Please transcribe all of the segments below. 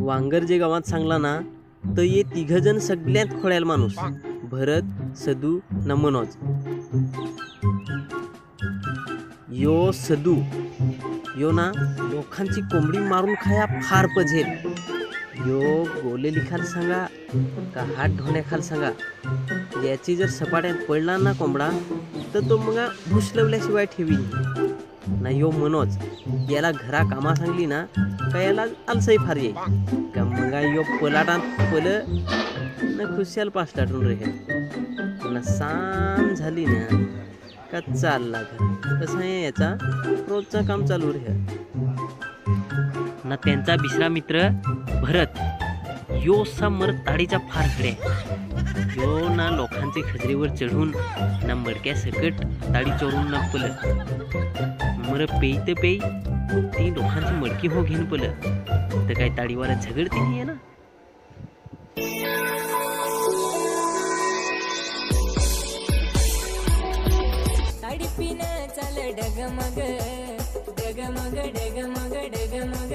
वांगर जे गावात सांगला ना तर ये तिघजण सगळ्यात खोळ्याल माणूस. भरत सदू न मनोज. यो सदू यो ना लोकांची कोंबडी मारून खाया फार पझेल. यो गोले लिखाल सांगा का हात ढोण्याखाल सांगा. याची जर सपाट्यात पडला ना कोंबडा तर तो मग भुसलवल्याशिवाय ठेवी ना यो हो मनोज. याला घरा कामा सांगली ना का याला आलसाई फार येई का मग यो पलाटान पल ना खुशाल पास लाटून रे ना सांज झाली ना का चालला घर. कसं आहे याचा रोजचा काम चालू रे ना त्यांचा बिसरा मित्र भरत यो समर ताडीचा फार खडे यो ना लोकांचे खजरीवर चढून ना मडक्या सकट ताडी चोरून ना पल मर पेई ते पेई ती लोकांची मडकी हो घेऊन पल तर काय ताडीवाला झगडते नाही ना? डगमग डगमग डगमग डगमग.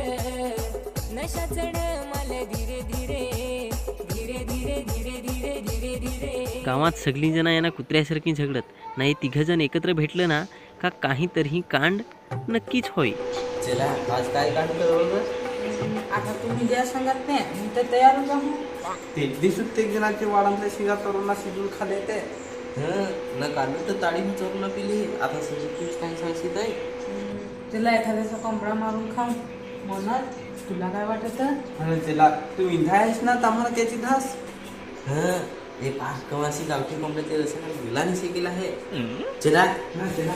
नशा चढ मला धीरे धीरे. धीरे धीरे धीरे धीरे धीरे धीरे गावात सगळी जण यांना कुत्र्यासारखी झगडत. नाही तिघ जण एकत्र भेटलं ना का काहीतरी कांड नक्कीच होय चला आज काय बरोबर आता तुम्ही ज्या सांगत नाही मी तर तयार जाऊ ते दिसून ते जणांचे वाडांतले शिगा तरुणा शिजून खाले ते हं न काढलं तर ताडी चोरून पिली. आता सजेक्टिव्ह काय आहे तिला एखाद्याचा कोंबडा मारून खाऊ मनोज तुला काय वाटत? अरे त्याला तू विंधा आहेस ना त्यामुळे त्याची धास. हं हे पाच कवासी गावठी कोंबड्या ते रसायन मुलांनी शिकेल आहे. चला. ना चला